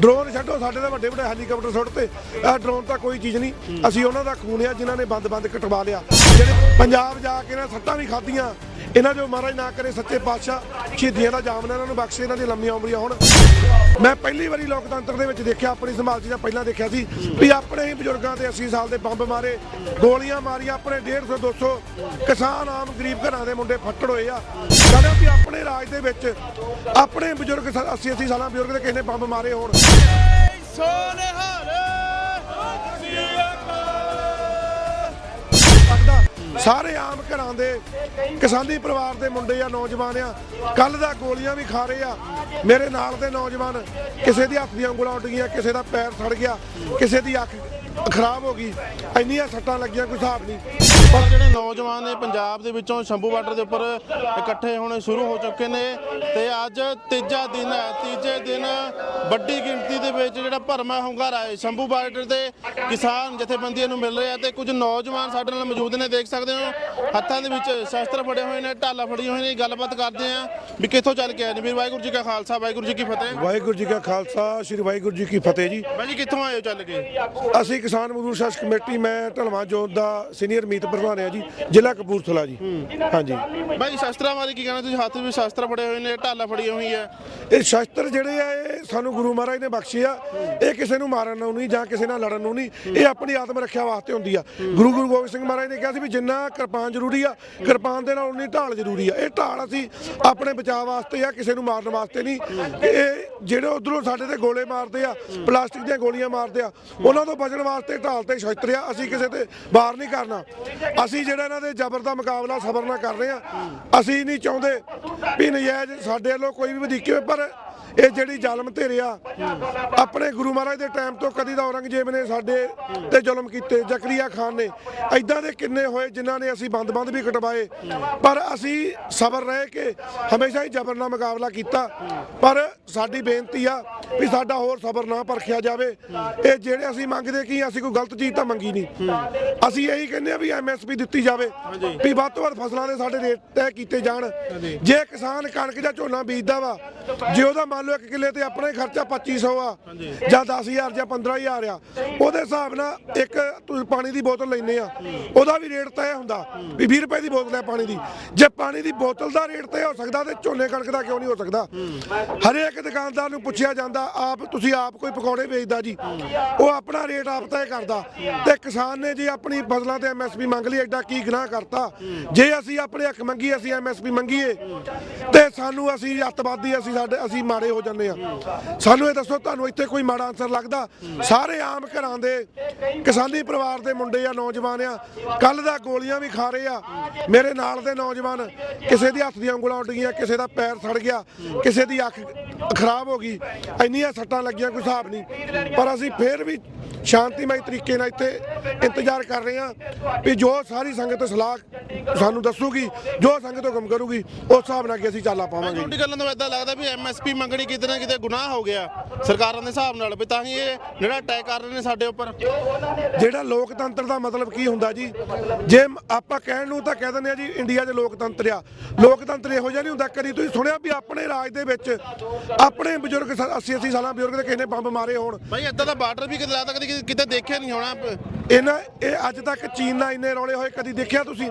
Drone ਛੱਡੋ ਸਾਡੇ ਤਾਂ ਵੱਡੇ ਵੱਡੇ ਹੈਲੀਕਾਪਟਰ ਸੁੱਟ ਤੇ। ਇਹ ਡਰੋਨ ਤਾਂ ਕੋਈ ਚੀਜ਼ ਨਹੀਂ। ਅਸੀਂ ਉਹਨਾਂ ਦਾ ਖੂਨ ਆ ਜਿਨ੍ਹਾਂ ਨੇ ਬੰਦ-ਬੰਦ ਕਟਵਾ ਲਿਆ। ਜਿਹੜੇ ਪੰਜਾਬ ਜਾ ਕੇ ਨਾ ਸੱਟਾਂ ਵੀ ਖਾਧੀਆਂ ਇਹਨਾਂ ਜੋ ਮਹਾਰਾਜ ਨਾ ਕਰੇ ਸੱਚੇ ਪਾਤਸ਼ਾਹ ਸ਼ਹੀਦੀਆਂ ਦਾ ਜਾਮ ਨਾ ਇਹਨਾਂ ਨੂੰ ਬਖਸ਼ੇ ਇਹਨਾਂ ਦੀ ਲੰਮੀਆਂ ਉਮਰੀਆਂ ਹੋਣ। ਮੈਂ ਪਹਿਲੀ ਵਾਰੀ ਲੋਕਤੰਤਰ ਦੇ ਵਿੱਚ ਦੇਖਿਆ ਆਪਣੀ ਸੰਭਾਲ ਜਾਂ ਪਹਿਲਾਂ ਦੇਖਿਆ ਸੀ ਵੀ ਆਪਣੇ ਹੀ ਬਜ਼ੁਰਗਾਂ ਤੇ 80 ਸਾਲ ਦੇ ਬੰਬ ਮਾਰੇ ਗੋਲੀਆਂ ਮਾਰੀਆਂ ਆਪਣੇ 150 200 ਕਿਸਾਨ ਆਮ ਗਰੀਬ ਘਰਾਂ ਦੇ ਮੁੰਡੇ ਫੱਟੜ ਹੋਏ ਆ। ਕਹਿੰਦਾ ਵੀ ਆਪਣੇ ਰਾਜ ਦੇ ਵਿੱਚ ਆਪਣੇ ਬਜ਼ੁਰਗ 80 80 ਸਾਲਾਂ ਬਜ਼ੁਰਗ ਦੇ ਕਿਸੇ ਨੇ ਬੰਬ ਮਾਰੇ ਹੋਣ। ਸਾਰੇ ਆਮ ਘਰਾਂ ਦੇ ਕਿਸਾਨੀ ਪਰਿਵਾਰ ਦੇ ਮੁੰਡੇ ਆ ਨੌਜਵਾਨ ਆ ਕੱਲ ਦਾ ਗੋਲੀਆਂ ਵੀ ਖਾ ਰਹੇ ਆ। ਮੇਰੇ ਨਾਲ ਦੇ ਨੌਜਵਾਨ ਕਿਸੇ ਦੀ ਹੱਥ ਦੀਆਂ ਉਂਗਲਾਂ ਉੱਡ ਗਈਆਂ, ਕਿਸੇ ਦਾ ਪੈਰ ਸੜ ਗਿਆ, ਕਿਸੇ ਦੀ ਅੱਖ ਖਰਾਬ ਹੋ ਗਈ, ਇੰਨੀਆਂ ਸੱਟਾਂ ਲੱਗੀਆਂ, ਕੋਈ ਹਿਸਾਬ ਨਹੀਂ। ਪਰ ਜਿਹੜੇ ਨੌਜਵਾਨ ਨੇ ਪੰਜਾਬ ਦੇ ਵਿੱਚੋਂ ਸ਼ੰਭੂ ਬਾਰਡਰ ਦੇ ਉੱਪਰ ਇਕੱਠੇ ਹੋਣੇ ਸ਼ੁਰੂ ਹੋ ਚੁੱਕੇ ਨੇ ਤੇ ਅੱਜ ਤੀਜਾ ਦਿਨ ਹੈ ਤੀਜੇ ਦਿਨ ਵੱਡੀ ਗਿਣਤੀ ਦੇ ਵਿੱਚ ਜਿਹੜਾ ਭਰਮਾ ਹੁੰਗਾਰਾ ਹੈ ਸ਼ੰਭੂ ਬਾਰਡਰ ਦੇ ਕਿਸਾਨ ਜਥੇਬੰਦੀਆਂ ਨੂੰ ਮਿਲ ਰਿਹਾ ਤੇ ਕੁਝ ਨੌਜਵਾਨ ਸਾਡੇ ਨਾਲ ਮੌਜੂਦ ਨੇ ਦੇਖ ਸਕਦੇ ਹੋ ਹੱਥਾਂ ਦੇ ਵਿੱਚ ਸ਼ਸਤਰ ਫੜੇ ਹੋਏ ਨੇ ਢਾਲਾ ਫੜੀਆਂ ਹੋਈਆਂ ਨੇ ਗੱਲਬਾਤ ਕਰਦੇ ਆ ਵੀ ਕਿੱਥੋਂ ਚੱਲ ਕੇ ਆਏ ਨੇ। ਵੀਰ ਵਾਹਿਗੁਰੂ ਜੀ ਕਾ ਖਾਲਸਾ ਵਾਹਿਗੁਰੂ ਜੀ ਕੀ ਫਤਿਹ। ਵਾਹਿਗੁਰੂ ਜੀ ਕਾ ਖਾਲਸਾ ਸ੍ਰੀ ਵਾਹਿਗੁਰੂ ਜੀ ਕੀ ਫਤਿਹ ਜੀ। ਬਾਈ ਜੀ ਕਿੱਥੋਂ ਆਏ ਹੋ ਚੱਲ ਕੇ? ਅਸੀਂ ਕਿਸਾਨ ਮਜ਼ਦੂਰ ਸ਼ਾਸਕ ਕਮੇਟੀ ਮੈਂ ਢਲਵਾਂ ਜੋਤ ਦਾ ਸੀਨੀਅਰ ਮੀਤ ਪ੍ਰਧਾਨ ਆ ਜੀ ਜ਼ਿਲ੍ਹਾ ਕਪੂਰਥਲਾ ਜੀ। ਹਾਂਜੀ। ਬਾਈ ਸ਼ਸਤਰਾਂ ਬਾਰੇ ਕੀ ਕਹਿਣਾ ਤੁਸੀਂ ਹੱਥ ਵਿੱਚ ਸ਼ਸਤਰ ਫੜੇ ਹੋਏ ਨੇ ਢਾਲਾ ਫੜੀਆਂ ਹੋਈਆਂ। ਇਹ ਸ਼ਸਤਰ ਜਿਹੜੇ ਆ ਇਹ ਸਾਨੂੰ ਗੁਰੂ ਮਹਾਰਾਜ ਨੇ ਬਖਸ਼ੇ ਆ। ਇਹ ਕਿਸੇ ਨੂੰ ਮਾਰਨ ਨੂੰ ਨਹੀਂ ਜਾਂ ਕਿਸੇ ਨਾਲ ਲੜਨ ਨੂੰ ਨਹੀਂ ਇਹ ਆਪਣੀ ਆਤਮ ਰੱਖਿਆ ਵਾਸਤੇ ਹੁੰਦੀ ਆ। ਗੁਰੂ ਗੁਰੂ ਗੋਬਿੰਦ ਸਿੰਘ ਮਹਾਰਾਜ ਨੇ ਕਿਹਾ ਸੀ ਵੀ ਜਿੰਨਾ ਕਿਰਪਾਨ ਜ਼ਰੂਰੀ ਆ ਕਿਰਪਾਨ ਦੇ ਨਾਲ ਉਨੀ ਢਾਲ ਜ਼ਰੂਰੀ ਆ। ਇਹ ਢਾਲ ਅਸੀਂ ਆਪਣੇ ਬਚਾਅ ਵਾਸਤੇ ਆ ਕਿਸੇ ਨੂੰ ਮਾਰਨ ਵਾਸਤੇ ਨਹੀਂ। ਇਹ ਜਿਹੜੇ ਉਧਰੋਂ ਸਾਡੇ ਤੇ ਗੋਲੇ ਮਾਰਦੇ ਆ ਪਲਾਸਟਿਕ ਦੀਆਂ ਗੋਲੀਆਂ ਮਾਰਦੇ ਆ ਉਹਨਾਂ ਤੋਂ ਬਚਣ ਵਾਸਤੇ ਢਾਲ ਤੇ ਸ਼ਸਤਰ ਆ ਅਸੀਂ ਕਿਸੇ ਤੇ ਵਾਰ ਨਹੀਂ ਕਰਨਾ। ਅਸੀਂ ਜਿਹੜਾ ਇਹਨਾਂ ਦੇ ਜ਼ਬਰ ਦਾ ਮੁਕਾਬਲਾ ਸਬਰ ਨਾਲ ਕਰ ਰਹੇ ਆ ਅਸੀਂ ਨਹੀਂ ਚਾਹੁੰਦੇ ਵੀ ਨਜਾਇਜ਼ ਸਾਡੇ ਵੱਲੋਂ ਕੋਈ ਵੀ ਵਧੀਕੀ ਹੋਵੇ, ਪਰ ਇਹ ਜਿਹੜੀ ਜ਼ਾਲਮ ਧਿਰਿਆ ਆਪਣੇ ਗੁਰੂ ਮਹਾਰਾਜ ਦੇ ਟਾਈਮ ਤੋਂ ਕਦੀ ਦਾ ਔਰੰਗਜ਼ੇਬ ਨੇ ਸਾਡੇ ਤੇ ਜ਼ੁਲਮ ਕੀਤੇ ਜ਼ਕਰੀਆ ਖਾਨ ਨੇ। ਐਦਾਂ ਦੇ ਕਿੰਨੇ ਹੋਏ ਜਿਨ੍ਹਾਂ ਨੇ ਅਸੀਂ ਬੰਦ-ਬੰਦ ਵੀ ਕਟਵਾਏ ਪਰ ਅਸੀਂ ਸਬਰ ਰਹਿ ਕੇ ਹਮੇਸ਼ਾ ਹੀ ਜ਼ਬਰ ਨਾਲ ਮੁਕਾਬਲਾ ਕੀਤਾ। ਪਰ ਸਾਡੀ ਬੇਨਤੀ ਆ ਵੀ ਸਾਡਾ ਹੋਰ ਸਬਰ ਨਾ ਪਰਖਿਆ ਜਾਵੇ। ਇਹ ਜਿਹੜੇ ਅਸੀਂ ਮੰਗਦੇ ਕੀ ਅਸੀਂ ਕੋਈ ਗਲਤ ਚੀਜ਼ ਤਾਂ ਮੰਗੀ ਨਹੀਂ। ਅਸੀਂ ਇਹੀ ਕਹਿੰਦੇ ਆ ਵੀ ਐਮਐਸਪੀ ਦਿੱਤੀ ਜਾਵੇ ਵੀ ਵੱਧ ਤੋਂ ਵੱਧ ਫਸਲਾਂ ਦੇ ਸਾਡੇ ਰੇਟ ਤੈਅ ਕੀਤੇ ਜਾਣ। ਜੇ ਕਿਸਾਨ ਕਣਕ ਜਾਂ ਝੋਨਾ ਬੀਜਦਾ ਵਾ ਜੇ ਉਹਦਾ ਮੰਨ ਲਓ ਇੱਕ ਕਿੱਲੇ ਤੇ ਆਪਣਾ ਹੀ ਖਰਚਾ 2500 ਆ, ਜਾਂ 10000 ਜਾਂ 15000 ਆ। ਉਹਦੇ ਹਿਸਾਬ ਨਾਲ ਇੱਕ ਤੁਸੀਂ ਪਾਣੀ ਦੀ ਬੋਤਲ ਲੈਨੇ ਆ, ਉਹਦਾ ਵੀ ਰੇਟ ਤੈਅ ਹੁੰਦਾ ਵੀ 20 ਰੁਪਏ ਦੀ ਬੋਤਲ ਹੈ ਪਾਣੀ ਦੀ। ਜੇ ਪਾਣੀ ਦੀ ਬੋਤਲ ਦਾ ਰੇਟ ਤੈਅ ਹੋ ਸਕਦਾ ਤੇ ਝੋਨੇ ਕਣਕ ਦਾ ਕਿਉਂ ਨਹੀਂ ਹੋ ਸਕਦਾ? ਹਰੇਕ ਦੁਕਾਨਦਾਰ ਨੂੰ ਪੁੱਛਿਆ ਜਾਂਦਾ, ਆਪ ਤੁਸੀਂ ਆਪ ਕੋਈ ਪਕੌੜੇ ਵੇਚਦਾ ਜੀ, ਉਹ ਆਪਣਾ ਰੇਟ ਆਪ ਤੈਅ ਕਰਦਾ। ਤੇ ਕਿਸਾਨ ਨੇ ਜੇ ਆਪਣੀ ਫਸਲਾਂ ਤੇ ਐਮਐਸਪੀ ਮੰਗ ਲਈ, ਐਡਾ ਕੀ ਗੁਨਾਹ ਕਰਤਾ? ਜੇ ਅਸੀਂ ਆਪਣੇ ਹੱਕ ਮੰਗੀ ਅਸੀਂ ਐਮਐਸਪੀ ਮੰਗੀਏ, ਤੇ ਸਾਨੂੰ ਅਸੀਂ ਅੱਤਵਾਦੀ, ਅਸੀਂ ਸਾਡੇ, ਅਸੀਂ ਮਾੜੇ ਹੋ ਜਾਂਦੇ ਆ। ਸਾਨੂੰ ਇਹ ਦੱਸੋ, ਤੁਹਾਨੂੰ ਇੱਥੇ ਕੋਈ ਮਾੜਾ ਆਨਸਰ ਲੱਗਦਾ? ਸਾਰੇ ਆਮ ਘਰਾਂ ਦੇ ਕਿਸਾਨੀ ਪਰਿਵਾਰ ਦੇ ਮੁੰਡੇ ਆ, ਨੌਜਵਾਨ ਆ ਕੱਲ ਦਾ ਗੋਲੀਆਂ ਵੀ ਖਾ ਰਹੇ ਆ। ਮੇਰੇ ਨਾਲ ਦੇ ਨੌਜਵਾਨ ਕਿਸੇ ਦੀ ਹੱਥ ਦੀਆਂ ਉਂਗਲਾਂ ਉੱਡ ਗਈਆਂ, ਕਿਸੇ ਦਾ ਪੈਰ ਸੜ ਗਿਆ, ਕਿਸੇ ਦੀ ਅੱਖ ਖਰਾਬ ਹੋ ਗਈ। ਇੰਨੀਆਂ ਸੱਟਾਂ ਲੱਗੀਆਂ, ਕੋਈ ਹਿਸਾਬ ਨਹੀਂ। ਪਰ ਅਸੀਂ ਫੇਰ ਵੀ ਸ਼ਾਂਤੀਮਈ ਤਰੀਕੇ ਨਾਲ ਇੱਥੇ ਇੰਤਜ਼ਾਰ ਕਰ ਰਹੇ ਹਾਂ ਵੀ ਜੋ ਸਾਰੀ ਸੰਗਤ ਸਲਾਹ ਸਾਨੂੰ ਦੱਸੂਗੀ ਜੋ ਸੰਗਤ ਹੁਕਮ ਕਰੂਗੀ ਉਸ ਹਿਸਾਬ ਨਾਲ ਅੱਗੇ ਅਸੀਂ ਚਾਲਾ ਪਾਵਾਂਗੇ। ਤੁਹਾਡੀ ਗੱਲਾਂ ਤੋਂ ਇਦਾਂ ਲੱਗਦਾ ਵੀ ਐਮਐਸਪੀ ਮੰਗਣੀ ਕਿਤੇ ਨਾ ਕਿਤੇ ਗੁਨਾਹ ਹੋ ਗਿਆ ਸਰਕਾਰਾਂ ਦੇ ਹਿਸਾਬ ਨਾਲ ਵੀ ਤਾਂ ਹੀ ਇਹ ਜਿਹੜਾ ਅਟੈਕ ਕਰ ਰਹੇ ਨੇ ਸਾਡੇ ਉੱਪਰ। ਜਿਹੜਾ ਲੋਕਤੰਤਰ ਦਾ ਮਤਲਬ ਕੀ ਹੁੰਦਾ ਜੀ? ਜੇ ਆਪਾਂ ਕਹਿਣ ਨੂੰ ਤਾਂ ਕਹਿ ਦਿੰਦੇ ਆ ਜੀ ਇੰਡੀਆ 'ਚ ਲੋਕਤੰਤਰ ਆ। ਲੋਕਤੰਤਰ ਇਹੋ ਜਿਹਾ ਨਹੀਂ ਹੁੰਦਾ ਕਦੀ ਤੁਸੀਂ ਸੁਣਿਆ ਵੀ ਆਪਣੇ ਰਾਜ ਦੇ ਵਿੱਚ ਆਪਣੇ ਬਜ਼ੁਰਗ 80 80 ਸਾਲਾਂ ਬਜ਼ੁਰਗ ਦੇ ਕਿਸੇ ਨੇ ਬੰਬ ਮਾਰੇ ਹੋਣ? ਭਾਈ ਇਦਾਂ ਦਾ ਬਾਰਡਰ ਵੀ ਕਿਤੇ ਲੱਗਦਾ ਕਦੀ ਕਿਤੇ- ਕਿਤੇ ਦੇਖਿਆ ਨਹੀਂ ਹੋਣਾ? ਇਹਨਾਂ ਇਹ ਅੱਜ ਤੱਕ ਚੀਨ ਨਾਲ ਇੰਨੇ ਰੌਲੇ ਹੋਏ, ਕਦੀ ਦੇਖਿਆ ਤੁਸੀਂ?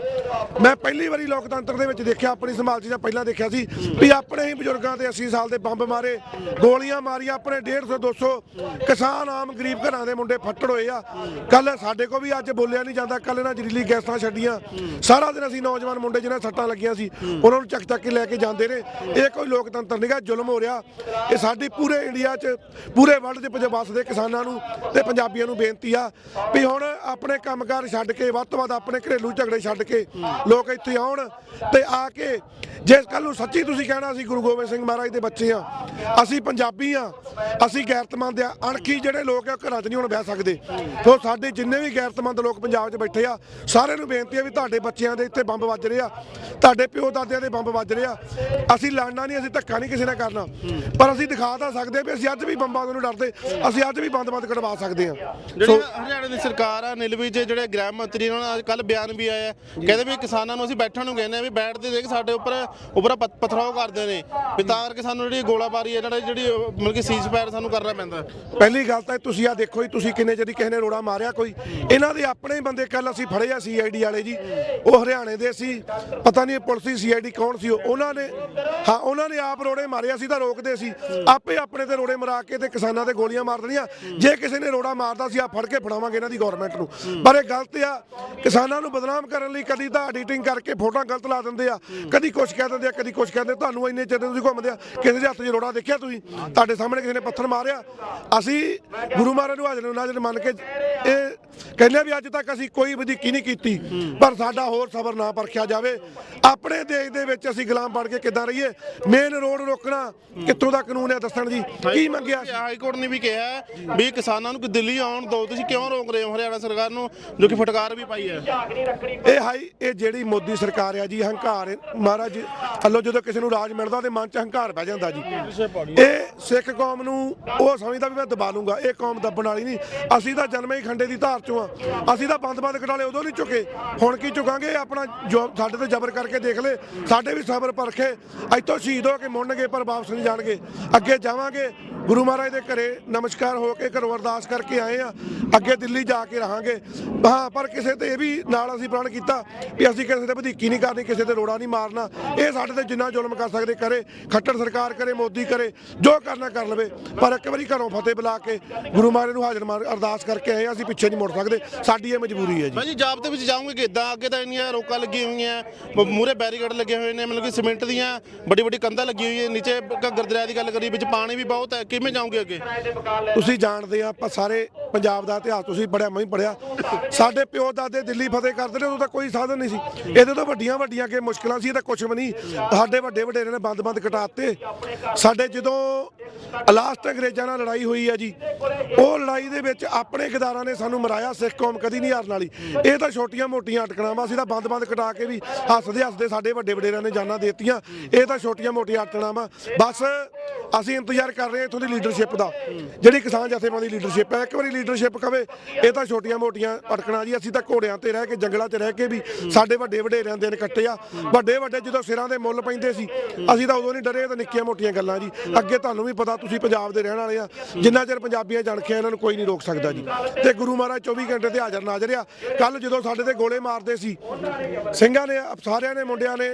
ਮੈਂ ਪਹਿਲੀ ਵਾਰੀ ਲੋਕਤੰਤਰ ਦੇ ਵਿੱਚ ਦੇਖਿਆ, ਆਪਣੀ ਸੰਭਾਲ ਜਾਂ ਪਹਿਲਾਂ ਦੇਖਿਆ ਸੀ ਵੀ ਆਪਣੇ ਹੀ ਬਜ਼ੁਰਗਾਂ ਤੇ 80 ਸਾਲ ਦੇ ਬੰਬ ਮਾਰੇ, ਗੋਲੀਆਂ ਮਾਰੀਆਂ, ਆਪਣੇ 150 200 ਕਿਸਾਨ ਆਮ ਗਰੀਬ ਘਰਾਂ ਦੇ ਮੁੰਡੇ ਫੱਟੜ ਹੋਏ ਆ। ਕੱਲ ਸਾਡੇ ਕੋ ਵੀ ਅੱਜ ਬੋਲਿਆ ਨਹੀਂ ਜਾਂਦਾ, ਕੱਲ ਇਹਨਾਂ ਜ਼ਹਿਰੀਲੀ ਗੈਸਾਂ ਛੱਡੀਆਂ। ਸਾਰਾ ਦਿਨ ਅਸੀਂ ਨੌਜਵਾਨ ਮੁੰਡੇ ਜਿਹਨਾਂ ਸੱਟਾਂ ਲੱਗੀਆਂ ਸੀ, ਉਹਨਾਂ ਨੂੰ ਚੱਕ ਚੱਕ ਕੇ ਲੈ ਕੇ ਜਾਂਦੇ ਨੇ। ਇਹ ਕੋਈ ਲੋਕਤੰਤਰ ਨਹੀਂਗਾ ਜ਼ੁਲਮ ਹੋ ਰਿਹਾ। ਇਹ ਸਾਡੀ ਪੂਰੇ ਇੰਡੀਆ 'ਚ, ਪੂਰੇ ਵਰਲਡ 'ਚ ਪੰਜਾਬ ਵਸਦੇ ਕਿਸਾਨਾਂ ਨੂੰ ਤੇ ਪੰਜਾਬ ਪੰਜਾਬੀਆਂ ਨੂੰ ਬੇਨਤੀ ਆ ਵੀ ਹੁਣ ਆਪਣੇ ਕੰਮਕਾਰ ਛੱਡ ਕੇ ਵੱਧ ਤੋਂ ਵੱਧ ਆਪਣੇ ਘਰੇਲੂ ਝਗੜੇ ਛੱਡ ਕੇ ਲੋਕ ਇੱਥੇ ਆਉਣ ਤੇ ਆ ਕੇ ਜੇ ਕੱਲ ਨੂੰ ਸੱਚੀ ਤੁਸੀਂ ਕਹਿਣਾ ਅਸੀਂ ਗੁਰੂ ਗੋਬਿੰਦ ਸਿੰਘ ਮਹਾਰਾਜ ਦੇ ਬੱਚੇ ਆ, ਅਸੀਂ ਪੰਜਾਬੀ ਆ, ਅਸੀਂ ਗੈਰਤਮੰਦ ਆ, ਅਣਖੀ ਜਿਹੜੇ ਲੋਕ ਆ ਉਹ ਘਰਾਂ 'ਚ ਨਹੀਂ ਹੁਣ ਬਹਿ ਸਕਦੇ। ਸੋ ਸਾਡੇ ਜਿੰਨੇ ਵੀ ਗੈਰਤਮੰਦ ਲੋਕ ਪੰਜਾਬ 'ਚ ਬੈਠੇ ਆ, ਸਾਰਿਆਂ ਨੂੰ ਬੇਨਤੀ ਆ ਵੀ ਤੁਹਾਡੇ ਬੱਚਿਆਂ ਦੇ ਇੱਥੇ ਬੰਬ ਵੱਜ ਰਹੇ ਆ, ਤੁਹਾਡੇ ਪਿਓ ਦਾਦਿਆਂ ਦੇ ਬੰਬ ਵੱਜ ਰਹੇ ਆ। ਅਸੀਂ ਲੜਨਾ ਨਹੀਂ, ਅਸੀਂ ਧੱਕਾ ਨਹੀਂ ਕਿਸੇ ਨਾਲ ਕਰਨਾ। ਪਰ ਅਸੀਂ ਦਿਖਾ ਤਾਂ ਸਕਦੇ ਵੀ ਅਸੀਂ ਅੱਜ ਵੀ ਬੰਬਾਂ ਤੋਂ ਡਰਦੇ, ਅਸੀਂ ਅੱਜ ਵੀ ਬੰਦ-ਬੰਦ ਕਢਵਾ ਸਕਦੇ ਆ। ਜਿਹੜੀ ਹਰਿਆਣਾ ਦੀ ਸਰਕਾਰ ਦੁਬਾਰਾ ਨਿਲਵੀ 'ਚ ਜਿਹੜੇ ਗ੍ਰਾਮ ਮੰਤਰੀ ਨੇ ਉਹਨਾਂ ਦਾ ਕੱਲ ਬਿਆਨ ਵੀ ਆਇਆ। ਕਹਿੰਦੇ ਵੀ ਕਿਸਾਨਾਂ ਨੂੰ ਅਸੀਂ ਬੈਠਣ ਨੂੰ ਕਹਿੰਦੇ ਆ ਵੀ ਬੈਠਦੇ ਦੇਖ ਸਾਡੇ ਉੱਪਰ ਉੱਪਰ ਪਥ- ਪਥਰਾਓ ਕਰਦੇ ਨੇ। ਵੀ ਤਾਂ ਕਰਕੇ ਸਾਨੂੰ ਜਿਹੜੀ ਗੋਲਾਬਾਰੀ ਹੈ ਜਿਹੜਾ ਜਿਹੜੀ ਮਤਲਬ ਕਿ ਸੀਜ਼ ਫਾਇਰ ਸਾਨੂੰ ਕਰਨਾ ਪੈਂਦਾ। ਪਹਿਲੀ ਗੱਲ ਤਾਂ ਤੁਸੀਂ ਆ ਦੇਖੋ ਜੀ ਤੁਸੀਂ ਕਿੰਨੇ ਜਿਹੜੀ ਕਿਸੇ ਨੇ ਰੋੜਾ ਮਾਰਿਆ ਕੋਈ। ਇਹਨਾਂ ਦੇ ਆਪਣੇ ਹੀ ਬੰਦੇ ਕੱਲ ਅਸੀਂ ਫੜੇ ਆ ਸੀਆਈਡੀ ਵਾਲੇ ਜੀ। ਉਹ ਹਰਿਆਣੇ ਦੇ ਸੀ। ਪਤਾ ਨਹੀਂ ਪੁਲਿਸ ਸੀਆਈਡੀ ਕੌਣ ਸੀ ਉਹ। ਉਹਨਾਂ ਨੇ ਹਾਂ ਉਹਨਾਂ ਨੇ ਆਪ ਰੋੜੇ ਮਾਰੇ ਅਸੀਂ ਤਾਂ ਰੋਕਦੇ ਸੀ। ਆਪੇ ਆਪਣੇ ਤੇ ਰੋੜੇ ਮਰਾ ਕੇ ਤੇ ਕਿਸਾਨਾਂ ਤੇ ਗੋਲੀਆਂ ਮਾਰ ਦੇਣੀਆਂ। ਜੇ ਕਿਸੇ ਨੇ ਰੋੜਾ ਮਾਰਦਾ ਸੀ ਆ ਫੜ ਕੇ ਫੜਾਵਾਂਗੇ ਇਹਨਾਂ ਦੀ ਗਵਰਨਮੈਂਟ ਨੂੰ। ਪਰ ਇਹ ਗਲਤ ਆ ਕਿਸਾਨਾਂ ਨੂੰ ਬਦਨਾਮ ਕਰਨ ਲਈ ਕਦੀ ਤਾਂ ਐਡੀਟਿੰਗ ਕਰਕੇ ਫੋਟੋਆਂ ਗਲਤ ਲਾ ਦਿੰਦੇ ਆ ਕਦੀ ਕੁਛ ਕਹਿ ਦਿੰਦੇ ਆ ਕਦੀ ਕੁਛ ਕਹਿੰਦੇ ਤੁਹਾਨੂੰ ਇੰਨੇ ਚਿਰ ਤੁਸੀਂ ਘੁੰਮਦੇ ਆ ਕਿਸੇ ਦੇ ਹੱਥ 'ਚ ਰੋੜਾ ਦੇਖਿਆ ਤੁਸੀਂ? ਤੁਹਾਡੇ ਸਾਹਮਣੇ ਕਿਸੇ ਨੇ ਪੱਥਰ ਮਾਰਿਆ? ਅਸੀਂ ਗੁਰੂ ਮਹਾਰਾਜ ਨੂੰ ਹਾਜ਼ਰ ਨਾਜ਼ਰ ਮੰਨ ਕੇ ਇਹ ਕਹਿੰਦੇ ਵੀ ਅੱਜ ਤੱਕ ਅਸੀਂ ਕੋਈ ਵਧੀਕੀ ਨਹੀਂ ਕੀਤੀ ਪਰ ਸਾਡਾ ਹੋਰ ਸਬਰ ਨਾ ਪਰਖਿਆ ਜਾਵੇ। ਆਪਣੇ ਦੇਸ਼ ਦੇ ਵਿੱਚ ਅਸੀਂ ਗੁਲਾਮ ਬਣ ਕੇ ਕਿੱਦਾਂ ਰਹੀਏ? ਮੇਨ ਰੋਡ ਰੋਕਣਾ ਕਿੱਥੋਂ ਦਾ ਕਾਨੂੰਨ ਹੈ ਦੱਸਣ ਜੀ? ਕੀ ਮੰਗਿਆ? ਹਾਈ ਕੋਰਟ ਨੇ ਵੀ ਕਿਹਾ ਵੀ ਕਿਸਾਨਾਂ ਨੂੰ ਕਿ ਦਿੱਲੀ ਆਉਣ ਦਿਓ ਤੁਸੀਂ ਕਿਉਂ ਰੋਕ ਰਹੇ ਹੋ ਹਰਿਆਣਾ ਸਰਕਾਰ ਨੂੰ, ਜੋ ਕਿ ਫਟਕਾਰ ਵੀ ਪਾਈ ਹੈ? ਇਹ ਹਾਈ, ਇਹ ਜਿਹੜੀ ਮੋਦੀ ਸਰਕਾਰ ਆ ਜੀ, ਹੰਕਾਰ, ਮਹਾਰਾਜ, ਹਲੋ, ਜਦੋਂ ਕਿਸੇ ਨੂੰ ਰਾਜ ਮਿਲਦਾ ਤੇ ਮਨ 'ਚ ਹੰਕਾਰ ਪੈ ਜਾਂਦਾ ਜੀ। ਇਹ ਸਿੱਖ ਕੌਮ ਨੂੰ ਉਹ ਸਮਝਦਾ ਵੀ ਮੈਂ ਦਬਾ ਲੂੰਗਾ, ਇਹ ਕੌਮ ਦੱਬਣ ਵਾਲੀ ਨਹੀਂ। ਅਸੀਂ ਤਾਂ ਜਨਮੇ ਹੀ ਖੰਡੇ ਦੀ ਧਾਰ ਚੋਂ ਆ। ਅਸੀਂ ਤਾਂ ਬੰਦ-ਬੰਦ ਕਟਾਲੇ ਉਦੋਂ ਨਹੀਂ ਚੁੱਕੇ ਹੁਣ ਕੀ ਚੁਕਾਂਗੇ ਆਪਣਾ ਜੋ ਸਾਡੇ ਤੇ ਜ਼ਬਰ ਕਰਕੇ ਦੇਖ ਲੈ। ਸਾਡੇ ਵੀ ਸਬਰ ਪਰਖੇ। ਇੱਥੋਂ ਸ਼ਹੀਦ ਹੋ ਕੇ ਮੁੜਨਗੇ, ਪਰ ਵਾਪਸ ਨਹੀਂ ਜਾਣਗੇ। ਅੱਗੇ ਜਾਵਾਂਗੇ। ਗੁਰੂ ਮਹਾਰਾਜ ਦੇ ਘਰੇ ਨਮਸਕਾਰ ਹੋ ਕੇ, ਘਰੋਂ ਅਰਦਾਸ ਕਰਕੇ ਆਏ। ਆ ਅੱਗੇ ਦਿੱਲੀ ਜਾ ਕੇ ਰਹਾਂਗੇ। ਹਾਂ ਪਰ ਕਿਸੇ ਤੇ ਇਹ ਵੀ ਨਾਲ ਅਸੀਂ ਪ੍ਰਣ ਕੀਤਾ ਵੀ ਅਸੀਂ ਕਿਸੇ ਤੇ ਵਧੀਕੀ ਨਹੀਂ ਕਰਨੀ ਕਿਸੇ ਤੇ ਰੋੜਾ ਨਹੀਂ ਮਾਰਨਾ। ਇਹ ਸਾਡੇ ਤੇ ਜਿੰਨਾ ਜ਼ੁਲਮ ਕਰ ਸਕਦੇ ਕਰੇ ਖੱਟਰ ਸਰਕਾਰ ਕਰੇ ਮੋਦੀ ਕਰੇ ਜੋ ਕਰਨਾ ਕਰ ਲਵੇ। ਪਰ ਇੱਕ ਵਾਰੀ ਘਰੋਂ ਫਤਿਹ ਬੁਲਾ ਕੇ ਗੁਰੂ ਮਹਾਰਾਜ ਨੂੰ ਹਾਜ਼ਰ ਮਾਰ ਅਰਦਾਸ ਕਰਕੇ ਆਏ ਅਸੀਂ ਪਿੱਛੇ ਨਹੀਂ ਮੁੜ ਸਕਦੇ। ਸਾਡੀ ਇਹ ਮਜਬੂਰੀ ਹੈ ਜੀ। ਭਾਈ ਜੀ ਜਾਬ ਦੇ ਵਿੱਚ ਜਾਓਗੇ ਕਿੱਦਾਂ ਅੱਗੇ ਤਾਂ ਇੰਨੀਆਂ ਰੋਕਾਂ ਲੱਗੀਆਂ ਹੋਈਆਂ ਮੂਰੇ ਬੈਰੀਕੇਡ ਲੱਗੇ ਹੋਏ ਨੇ ਮਤਲਬ ਕਿ ਸੀਮੈਂਟ ਦੀਆਂ ਵੱਡੀ ਵੱਡੀ ਕੰਧਾਂ ਲੱਗੀ ਹੋਈ ਹੈ ਨੀਚੇ ਘੱਗਰ ਦਰਿਆ ਦੀ ਗੱਲ ਕਰੀ ਵਿੱਚ ਪਾਣੀ ਵੀ ਬਹੁਤ ਹੈ। ਕਿਵੇਂ ਜਾਓਗੇ ਅੱਗੇ? ਤੁਸੀਂ ਜਾਣਦੇ ਆ ਆਪਾਂ ਸਾਰੇ ਪੰਜਾਬ ਦਾ ਇਤਿਹਾਸ ਤੁਸੀਂ ਪੜਿਆ ਮੈਂ ਵੀ ਪੜਿਆ ਸਾਡੇ ਪਿਓ ਦਾਦੇ ਦਿੱਲੀ ਫਤਿਹ ਕਰਦੇ ਨੇ, ਉਦੋਂ ਤਾਂ ਕੋਈ ਸਾਧਨ ਨਹੀਂ ਸੀ। ਇਹਦੇ ਤੋਂ ਵੱਡੀਆਂ ਵੱਡੀਆਂ ਕੇ ਮੁਸ਼ਕਲਾਂ ਸੀ, ਇਹ ਤਾਂ ਕੁਝ ਵੀ ਨਹੀਂ। ਸਾਡੇ ਵੱਡੇ ਵਡੇਰੇ ਨੇ ਬੰਦ-ਬੰਦ ਕਟਾਤੇ ਸਾਡੇ ਜਦੋਂ ਲਾਸਟ ਅੰਗਰੇਜ਼ਾਂ ਨਾਲ ਲੜਾਈ ਹੋਈ ਹੈ ਜੀ ਉਹ ਲੜਾਈ ਦੇ ਵਿੱਚ ਆਪਣੇ ਗਦਾਰਾਂ ਨੇ ਸਾਨੂੰ ਮਰਾਇਆ, ਸਿੱਖ ਕੌਮ ਕਦੀ ਨਹੀਂ ਹਾਰਨ ਵਾਲੀ। ਇਹ ਤਾਂ ਛੋਟੀਆਂ-ਮੋਟੀਆਂ ਅਟਕਣਾਵਾਂ ਵਾ ਅਸੀਂ ਤਾਂ ਬੰਦ-ਬੰਦ ਕਟਾ ਕੇ ਵੀ ਹੱਸਦੇ ਹੱਸਦੇ ਸਾਡੇ ਵੱਡੇ ਵਡੇਰਿਆਂ ਨੇ ਜਾਨਾਂ ਦੇਤੀਆਂ। ਇਹ ਤਾਂ ਛੋਟੀਆਂ-ਮੋਟੀਆਂ ਅਟਕਣਾਵਾਂ। ਬਸ ਅਸੀਂ ਇੰਤਜ਼ਾਰ ਕਰ ਰਹੇ ਹਾਂ ਇੱਥੋਂ ਦੀ ਲੀਡਰਸ਼ਿਪ ਦਾ। ਜਿਹੜੀ ਕਿਸਾਨ ਜਥੇਬੰਦੀ ਲੀਡਰਸ਼ਿਪ ਹੈ, ਇੱਕ ਵਾਰੀ ਲੀਡਰਸ਼ਿਪ ਕਵੇ, ਇਹ ਤਾਂ ਛੋਟੀਆਂ-ਮੋਟੀਆਂ ਅਟਕਣਾ ਜੀ। ਅਸੀਂ ਤਾਂ ਘੋੜਿਆਂ ਤੇ ਰਹਿ ਕੇ, ਜੰਗਲਾਂ 'ਚ ਰਹਿ ਕੇ ਵੀ ਸਾਡੇ ਵੱਡੇ ਵਡੇਰਿਆਂ ਦੇ ਦਿਨ ਕੱਟੇ ਆ ਵੱਡੇ ਵੱਡੇ ਜਦੋਂ ਸਿਰਾਂ ਦੇ ਮੁੱਲ ਪੈਂਦੇ ਸੀ, ਅਸੀਂ ਤਾਂ ਉਦੋਂ ਨਹੀਂ ਡਰੇ ਤਾਂ ਨਿੱਕੀਆਂ-ਮੋਟੀਆਂ ਗੱਲਾਂ ਜੀ। ਅੱਗੇ ਤੁਹਾਨੂੰ ਵੀ ਪਤਾ, ਤੁਸੀਂ ਪੰਜਾਬ ਦੇ ਰਹਿਣ ਵਾਲੇ ਆ। ਜਿੰਨਾ ਚਿਰ ਪੰਜਾਬੀਆਂ ਜਾਣ ਜਣਖਿਆ ਇਹਨਾਂ ਨੂੰ ਕੋਈ ਨਹੀਂ ਰੋਕ ਸਕਦਾ ਜੀ। ਤੇ ਗੁਰੂ ਮਹਾਰਾਜ 24 ਘੰਟੇ ਤੇ ਹਾਜ਼ਰ ਨਾਜ਼ਰ ਆ। ਕੱਲ ਜਦੋਂ ਸਾਡੇ ਤੇ ਗੋਲੇ ਮਾਰਦੇ ਸੀ ਸਿੰਘਾਂ ਨੇ ਸਾਰਿਆਂ ਨੇ ਮੁੰਡਿਆਂ ਨੇ